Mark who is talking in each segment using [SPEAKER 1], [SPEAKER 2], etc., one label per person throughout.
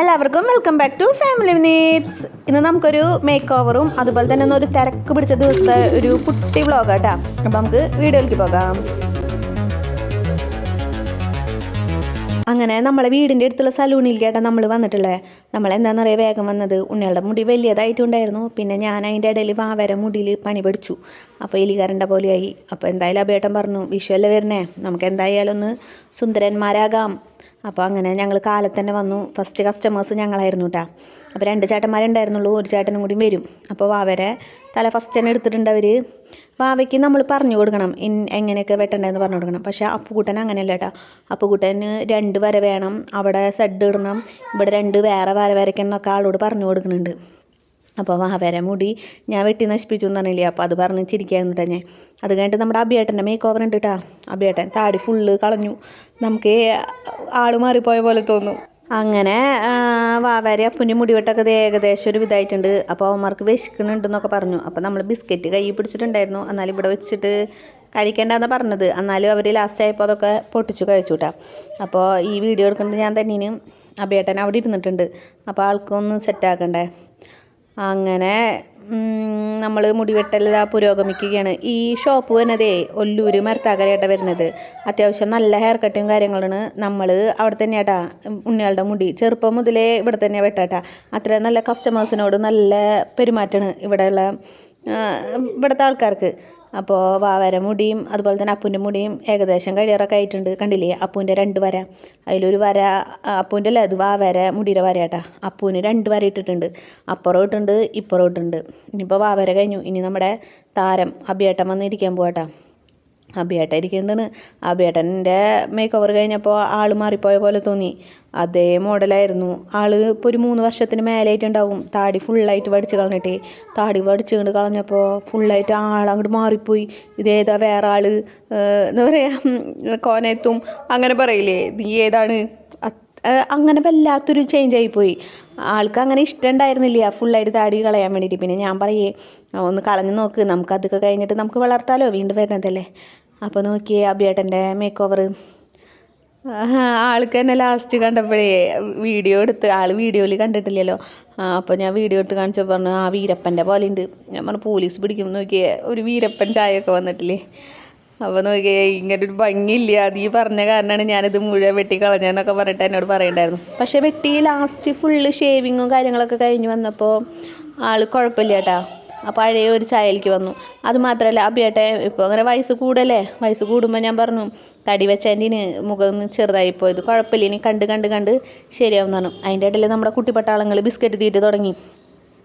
[SPEAKER 1] എല്ലാവർക്കും welcome back to family minutes ഇന്ന് നമുക്കൊരു മേക്ക് ഓവറും അതുപോലെ തന്നെ ഒരു തിരക്ക് പിടിച്ച ദിവസത്തെ ഒരു കുട്ടി വ്ളോഗ് കേട്ടോ അപ്പം നമുക്ക് വീഡിയോയിലേക്ക് പോകാം. അങ്ങനെ നമ്മളെ വീടിന്റെ അടുത്തുള്ള സലൂണിലേക്കാട്ടാ കേട്ടാ നമ്മൾ വന്നിട്ടുള്ളത് നമ്മൾ എന്താണെന്ന് പറയുക വേഗം വന്നത്? ഉണ്ണികളുടെ മുടി വലിയതായിട്ടുണ്ടായിരുന്നു. പിന്നെ ഞാൻ അതിന്റെ ഇടയിൽ വാവര മുടിയിൽ പണി പഠിച്ചു. അപ്പോൾ എലികാരന്റെ പോലെയായി. അപ്പോൾ എന്തായാലും അഭേട്ടം പറഞ്ഞു വിഷുവല്ലേ വരണേ നമുക്ക് എന്തായാലും ഒന്ന് സുന്ദരന്മാരാകാം. അപ്പോൾ അങ്ങനെ ഞങ്ങൾ കാലത്ത് തന്നെ വന്നു. ഫസ്റ്റ് കസ്റ്റമേഴ്സ് ഞങ്ങളായിരുന്നു കേട്ടോ അപ്പോൾ രണ്ട് ചേട്ടന്മാരുണ്ടായിരുന്നുള്ളൂ. ഒരു ചേട്ടനും കൂടി വരും. അപ്പോൾ വാവരെ തല ഫസ്റ്റ് തന്നെ എടുത്തിട്ടുണ്ട് അവർ വാവയ്ക്ക് നമ്മൾ പറഞ്ഞു കൊടുക്കണം. ഇൻ എങ്ങനെയൊക്കെ വെട്ടണ്ടെന്ന് പറഞ്ഞു കൊടുക്കണം. പക്ഷേ അപ്പുകൂട്ടൻ അങ്ങനെയല്ല കേട്ടോ അപ്പുകൂട്ടന് രണ്ട് വര വേണം. അവിടെ സെഡ് ഇടണം. ഇവിടെ രണ്ട് വേറെ വര വരയ്ക്കണം എന്നൊക്കെ ആളോട് പറഞ്ഞു കൊടുക്കുന്നുണ്ട്. അപ്പോൾ വാവര മുടി. ഞാൻ വെട്ടി നശിപ്പിച്ചു എന്ന് പറഞ്ഞില്ലേ? അപ്പോൾ അത് പറഞ്ഞ് ചിരിക്കായിരുന്നു കേട്ടോ ഞാൻ. അത് കഴിഞ്ഞിട്ട് നമ്മുടെ അബിയേട്ടന്റെ മേക്ക് ഓവർ ഉണ്ട് കേട്ടോ. അബിയേട്ടൻ താടി ഫുള്ള് കളഞ്ഞു. നമുക്ക് ആൾ മാറിപ്പോയ പോലെ തോന്നും. അങ്ങനെ വാവാരി അപ്പുനി മുടിവെട്ടൊക്കെ ഏകദേശം ഒരു വിധമായിട്ടുണ്ട്. അപ്പോൾ അവന്മാർക്ക് വിശക്കണുണ്ടെന്നൊക്കെ പറഞ്ഞു. അപ്പോൾ നമ്മൾ ബിസ്ക്കറ്റ് കൈ പിടിച്ചിട്ടുണ്ടായിരുന്നു. എന്നാലും ഇവിടെ വെച്ചിട്ട് കഴിക്കേണ്ടെന്ന് പറഞ്ഞത്. എന്നാലും അവർ ലാസ്റ്റ് ആയപ്പോൾ അതൊക്കെ പൊട്ടിച്ചു കഴിച്ചു കേട്ടോ. അപ്പോൾ ഈ വീഡിയോ എടുക്കുന്നത് ഞാൻ തന്നെയും അബേട്ടൻ അവിടെ ഇരുന്നിട്ടുണ്ട്. അപ്പോൾ ആൾക്കൊന്ന് സെറ്റാക്കണ്ടേ അങ്ങനെ നമ്മൾ മുടിവെട്ടൽ പുരോഗമിക്കുകയാണ്. ഈ ഷോപ്പ് വരുന്നതേ ഒല്ലൂര് മരത്താക്കരയായിട്ടാണ് വരുന്നത്. അത്യാവശ്യം നല്ല ഹെയർ കട്ടും കാര്യങ്ങളാണ് നമ്മൾ അവിടെ തന്നെയാട്ടാ ഉണ്ണികളുടെ മുടി. ചെറുപ്പം മുതലേ ഇവിടെ തന്നെ വെട്ടാട്ടാ. അത്ര നല്ല കസ്റ്റമേഴ്സിനോട് നല്ല പെരുമാറ്റമാണ് ഇവിടെയുള്ള ഇവിടുത്തെ ആൾക്കാർക്ക്. അപ്പോൾ വാവര മുടിയും അതുപോലെ തന്നെ അപ്പൂന്റെ മുടിയും ഏകദേശം കഴിയാറൊക്കെ ആയിട്ടുണ്ട്. കണ്ടില്ലേ? അപ്പൂന്റെ രണ്ട് വര. അതിലൊരു വര അപ്പുവിന്റെ അല്ല അത് വാവര മുടിയുടെ വര കേട്ടാ അപ്പൂന് രണ്ട് വര ഇട്ടിട്ടുണ്ട്. അപ്പുറം ഇട്ടുണ്ട് ഇപ്പുറം ഇട്ടുണ്ട് ഇനിയിപ്പോൾ വാവര കഴിഞ്ഞു. ഇനി നമ്മുടെ താരം അഭിയേട്ടം വന്നിരിക്കാൻ പോകട്ടാ അഭിയേട്ടൻ ഇരിക്കുന്നതാണ് അഭിയേട്ടന്റെ മേക്ക് ഓവർ കഴിഞ്ഞപ്പോൾ ആൾ മാറിപ്പോയ പോലെ തോന്നി. അതേ മോഡലായിരുന്നു. ആൾ ഇപ്പോൾ ഒരു മൂന്ന് വർഷത്തിന് മേലായിട്ടുണ്ടാവും താടി ഫുള്ളായിട്ട് വടിച്ച് കളഞ്ഞിട്ട്. താടി വടിച്ച് കൊണ്ട് കളഞ്ഞപ്പോൾ ഫുള്ളായിട്ട് അങ്ങോട്ട് മാറിപ്പോയി. ഇതേതാ വേറെ ആൾ എന്താ പറയുക കോനത്തും അങ്ങനെ പറയില്ലേ? നീ ഏതാണ്? അങ്ങനെ വല്ലാത്തൊരു ചേഞ്ച് ആയിപ്പോയി ആൾക്ക് അങ്ങനെ ഇഷ്ടം ഉണ്ടായിരുന്നില്ല. ഫുള്ളായിട്ട് താടി കളയാൻ വേണ്ടിയിട്ട്. പിന്നെ ഞാൻ പറയേ ഒന്ന് കളഞ്ഞു നോക്ക്. നമുക്ക് അതൊക്കെ കഴിഞ്ഞിട്ട് നമുക്ക് വളർത്താലോ വീണ്ടും വരുന്നതല്ലേ? അപ്പോൾ നോക്കിയേ അബിയേട്ടന്റെ മേക്ക് ഓവർ ആൾക്ക് തന്നെ ലാസ്റ്റ് കണ്ടപ്പോഴേ വീഡിയോ എടുത്ത് ആൾ വീഡിയോയിൽ കണ്ടിട്ടില്ലല്ലോ. അപ്പോൾ ഞാൻ വീഡിയോ എടുത്ത് കാണിച്ചപ്പോൾ പറഞ്ഞു ആ വീരപ്പന്റെ പോലെ ഉണ്ട്. ഞാൻ പറഞ്ഞു പോലീസ് പിടിക്കും. നോക്കിയേ ഒരു വീരപ്പൻ ചായയൊക്കെ വന്നിട്ടില്ലേ? അപ്പോൾ നോക്കിയേ ഒരു ഭംഗിയില്ല. ഈ പറഞ്ഞ കാരണമാണ് ഞാനിത് മുഴുവൻ വെട്ടി കളഞ്ഞതെന്നൊക്കെ പറഞ്ഞിട്ട് എന്നോട് പറയണ്ടായിരുന്നു. പക്ഷേ വെട്ടി ലാസ്റ്റ് ഫുള്ള് ഷേവിങ്ങും കാര്യങ്ങളൊക്കെ കഴിഞ്ഞ് വന്നപ്പോൾ ആൾ കുഴപ്പമില്ല കേട്ടാ ആ പഴയ ഒരു ചായയിലേക്ക് വന്നു. അത് മാത്രമല്ല അഭിയേട്ടെ ഇപ്പോൾ അങ്ങനെ വയസ്സ് കൂടല്ലേ? വയസ്സ് കൂടുമ്പോൾ ഞാൻ പറഞ്ഞു തടി വെച്ചതിന്റെ മുഖം ചെറുതായി പോയത്. കുഴപ്പമില്ല ഇനി കണ്ട് കണ്ട് കണ്ട് ശരിയാവും പറഞ്ഞു. അതിന്റെ ഇടയിൽ നമ്മുടെ കുട്ടിപ്പട്ടാളങ്ങൾ ബിസ്ക്കറ്റ് തീറ്റ് തുടങ്ങി.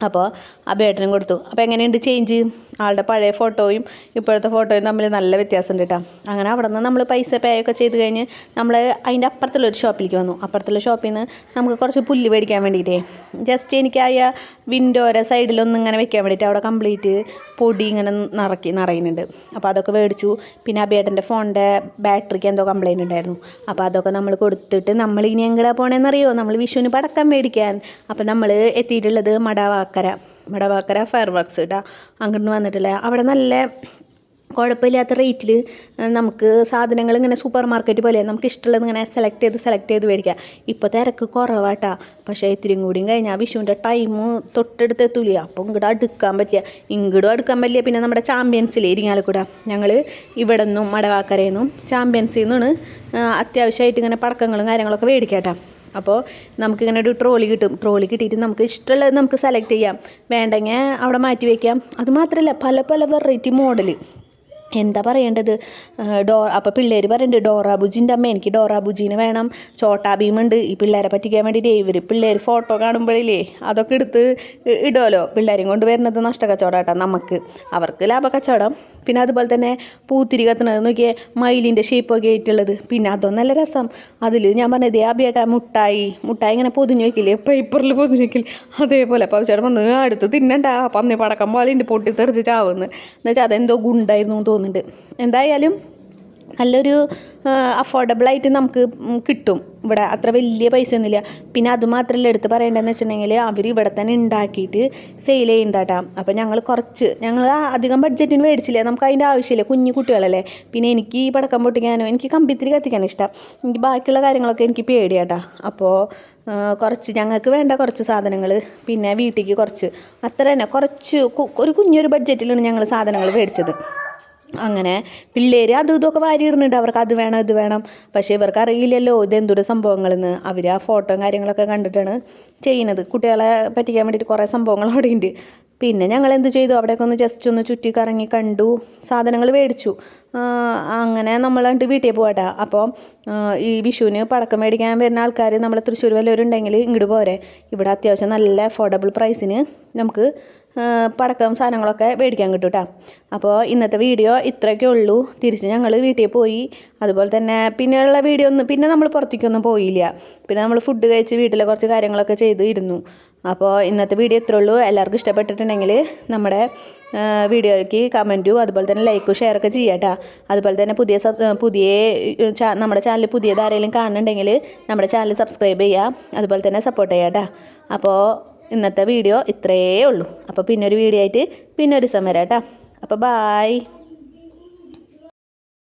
[SPEAKER 1] അപ്പോൾ അഭിയേട്ടനും കൊടുത്തു. അപ്പോൾ എങ്ങനെയുണ്ട് ചേഞ്ച് ആളുടെ പഴയ ഫോട്ടോയും ഇപ്പോഴത്തെ ഫോട്ടോയും തമ്മിൽ നല്ല വ്യത്യാസമുണ്ട് കേട്ടോ. അങ്ങനെ അവിടെ നിന്ന് നമ്മൾ പൈസ പേ ഒക്കെ ചെയ്ത് കഴിഞ്ഞ് നമ്മൾ അതിന്റെ അപ്പുറത്തുള്ള ഒരു ഷോപ്പിലേക്ക് വന്നു. അപ്പുറത്തുള്ള ഷോപ്പിൽ നിന്ന് നമുക്ക് കുറച്ച് പുല്ല് മേടിക്കാൻ വേണ്ടിയിട്ടേ. ജസ്റ്റ് എനിക്കായ വിൻഡോരെ സൈഡിലൊന്നും ഇങ്ങനെ വെക്കാൻ വേണ്ടിയിട്ട് അവിടെ കംപ്ലീറ്റ് പൊടി ഇങ്ങനെ നിറക്കി നിറയുന്നുണ്ട്. അപ്പോൾ അതൊക്കെ മേടിച്ചു. പിന്നെ അബേട്ടന്റെ ഫോണിന്റെ ബാറ്ററിക്ക് എന്തോ കംപ്ലൈന്റ് ഉണ്ടായിരുന്നു. അപ്പോൾ അതൊക്കെ നമ്മൾ കൊടുത്തിട്ട് നമ്മൾ ഇനി എങ്ങടാ പോണേന്നറിയോ? നമ്മൾ വിഷുവിന് പടക്കം മേടിക്കാൻ. അപ്പോൾ നമ്മൾ എത്തിയിട്ടുള്ളത് മടവാക്കര. മടവാക്കര ഫയർ വർക്ക്സ് കേട്ടോ അങ്ങോട്ട് വന്നിട്ടില്ല? അവിടെ നല്ല കുഴപ്പമില്ലാത്ത റേറ്റിൽ നമുക്ക് സാധനങ്ങൾ ഇങ്ങനെ സൂപ്പർ മാർക്കറ്റ് പോലെ നമുക്ക് ഇഷ്ടമുള്ളത് ഇങ്ങനെ സെലക്ട് ചെയ്ത് സെലക്ട് ചെയ്ത് മേടിക്കാം. ഇപ്പോൾ തിരക്ക് കുറവാട്ടാ. പക്ഷേ ഇത്തിരിയും കൂടിയും കഴിഞ്ഞാൽ വിഷുവിന്റെ ടൈം തൊട്ടടുത്ത് എത്തൂല? അപ്പോൾ ഇങ്ങോട്ട് അടുക്കാൻ പറ്റില്ല. ഇങ്ങോട്ടും അടുക്കാൻ പറ്റില്ല. പിന്നെ നമ്മുടെ ചാമ്പ്യൻസിലെ ഇരിങ്ങാലക്കുട. ഞങ്ങൾ ഇവിടെ നിന്നും മടവാക്കരയിൽ നിന്നും ചാമ്പ്യൻസിൽ നിന്നാണ് അത്യാവശ്യമായിട്ട് ഇങ്ങനെ പടക്കങ്ങളും കാര്യങ്ങളൊക്കെ മേടിക്കാട്ടാ. അപ്പോൾ നമുക്കിങ്ങനെ ഒരു ട്രോളി കിട്ടും. ട്രോളി കിട്ടിയിട്ട് നമുക്ക് ഇഷ്ടമുള്ളത് നമുക്ക് സെലക്ട് ചെയ്യാം. വേണ്ടെങ്കിൽ അവിടെ മാറ്റി വയ്ക്കാം അതുമാത്രമല്ല പല പല വെറൈറ്റി മോഡൽ എന്താ പറയേണ്ടത്? ഡോ അപ്പോൾ പിള്ളേർ പറയുന്നുണ്ട് ഡോറാബുജിന്റെ അമ്മ എനിക്ക് ഡോറാബുജീനെ വേണം. ചോട്ടാ ഭീമുണ്ട്. ഈ പിള്ളേരെ പറ്റിക്കാൻ വേണ്ടിയിട്ട് ഇവർ പിള്ളേർ ഫോട്ടോ കാണുമ്പോഴില്ലേ അതൊക്കെ എടുത്ത് ഇടുമല്ലോ പിള്ളേരെയും കൊണ്ട് വരുന്നത് നഷ്ടക്കച്ചവടമാട്ടോ നമുക്ക്. അവർക്ക് ലാഭക്കച്ചവടം. പിന്നെ അതുപോലെ തന്നെ പൂത്തിരി കത്തണത് നോക്കിയേ മയിലിന്റെ ഷേപ്പൊക്കെ ആയിട്ടുള്ളത്. പിന്നെ അതൊന്നല്ല രസം. അതിൽ ഞാൻ പറഞ്ഞത് ആബിയേട്ടാ മുട്ടായി. മുട്ടായി ഇങ്ങനെ പൊതിഞ്ഞ് വെക്കില്ലേ? പേപ്പറിൽ പൊതിഞ്ഞ് വെക്കില്ലേ? അതേപോലെ അപ്പോൾ ചേട്ടൻ പറഞ്ഞു അടുത്ത് തിന്നണ്ട. പന്നി പടക്കം പോലെ ഉണ്ട് പൊട്ടി തെറിച്ച് ചാവുന്നു എന്നുവെച്ചാൽ അതെന്തോ ഗുണ്ടായിരുന്നു തോന്നുന്നുണ്ട്. എന്തായാലും നല്ലൊരു അഫോർഡബിൾ ആയിട്ട് നമുക്ക് കിട്ടും. ഇവിടെ അത്ര വലിയ പൈസ ഒന്നുമില്ല പിന്നെ അതുമാത്രമല്ല എടുത്ത് പറയേണ്ടതെന്ന് വെച്ചിട്ടുണ്ടെങ്കിൽ അവർ ഇവിടെ തന്നെ ഉണ്ടാക്കിയിട്ട് സെയിൽ ചെയ്യുന്നതാട്ടാ അപ്പോൾ ഞങ്ങൾ കുറച്ച് ഞങ്ങൾ അധികം ബഡ്ജറ്റിന് മേടിച്ചില്ല. നമുക്ക് അതിന്റെ ആവശ്യമില്ല. കുഞ്ഞു കുട്ടികളല്ലേ. പിന്നെ എനിക്ക് ഈ പടക്കം പൊട്ടിക്കാനോ എനിക്ക് കമ്പിത്തിരി കത്തിക്കാനോ ഇഷ്ടം. എനിക്ക് ബാക്കിയുള്ള കാര്യങ്ങളൊക്കെ എനിക്ക് പേടിയാട്ടാ. അപ്പോൾ കുറച്ച് ഞങ്ങൾക്ക് വേണ്ട കുറച്ച് സാധനങ്ങൾ പിന്നെ വീട്ടിലേക്ക് കുറച്ച്. അത്ര തന്നെ. കുറച്ച് ഒരു കുഞ്ഞൊരു ബഡ്ജറ്റിലാണ് ഞങ്ങൾ സാധനങ്ങൾ മേടിച്ചത്. അങ്ങനെ പിള്ളേർ അത് ഇതൊക്കെ വാരി ഇടുന്നുണ്ട് അവർക്ക് അത് വേണം ഇത് വേണം. പക്ഷേ ഇവർക്ക് അറിയില്ലല്ലോ ഇതെന്തൊരു സംഭവങ്ങളെന്ന്. അവർ ആ ഫോട്ടോയും കാര്യങ്ങളൊക്കെ കണ്ടിട്ടാണ് ചെയ്യുന്നത്. കുട്ടികളെ പറ്റിക്കാൻ വേണ്ടിയിട്ട് കുറേ സംഭവങ്ങൾ അവിടെ ഉണ്ട് പിന്നെ ഞങ്ങൾ എന്ത് ചെയ്തു? അവിടെയൊക്കെ ഒന്ന് ജസ്റ്റ് ഒന്ന് ചുറ്റി കറങ്ങി കണ്ടു. സാധനങ്ങൾ മേടിച്ചു. അങ്ങനെ നമ്മൾ കണ്ട് വീട്ടിൽ പോകട്ടെ അപ്പോൾ ഈ വിഷുവിന് പടക്കം മേടിക്കാൻ വരുന്ന ആൾക്കാർ നമ്മൾ തൃശ്ശൂർ വല്ലവരുണ്ടെങ്കിൽ ഇങ്ങോട്ട് പോരെ. ഇവിടെ അത്യാവശ്യം നല്ല അഫോർഡബിൾ പ്രൈസിന് നമുക്ക് പടക്കം സാധനങ്ങളൊക്കെ മേടിക്കാൻ കിട്ടും കേട്ടോ അപ്പോൾ ഇന്നത്തെ വീഡിയോ ഇത്രയൊക്കെ ഉള്ളൂ. തിരിച്ച് ഞങ്ങൾ വീട്ടിൽ പോയി. അതുപോലെ തന്നെ പിന്നെയുള്ള വീഡിയോ ഒന്നും പിന്നെ നമ്മൾ പുറത്തേക്കൊന്നും പോയില്ല. പിന്നെ നമ്മൾ ഫുഡ് കഴിച്ച് വീട്ടിലെ കുറച്ച് കാര്യങ്ങളൊക്കെ ചെയ്ത് ഇരുന്നു. അപ്പോൾ ഇന്നത്തെ വീഡിയോ ഇത്രേ ഉള്ളൂ എല്ലാവർക്കും ഇഷ്ടപ്പെട്ടിട്ടുണ്ടെങ്കിൽ നമ്മുടെ വീഡിയോയ്ക്ക് കമന്റും അതുപോലെ തന്നെ ലൈക്കും ഷെയറൊക്കെ ചെയ്യാം കേട്ടോ അതുപോലെ തന്നെ പുതിയ പുതിയ നമ്മുടെ ചാനൽ പുതിയത് ആരെങ്കിലും കാണുന്നുണ്ടെങ്കിൽ നമ്മുടെ ചാനൽ സബ്സ്ക്രൈബ് ചെയ്യുക. അതുപോലെ തന്നെ സപ്പോർട്ട് ചെയ്യാം കേട്ടോ. അപ്പോൾ ഇന്നത്തെ വീഡിയോ ഇത്രയേ ഉള്ളൂ. അപ്പോൾ പിന്നെ ഒരു വീഡിയോ ആയിട്ട് പിന്നെ ഒരു വരാം കേട്ടോ. അപ്പോൾ ബായ്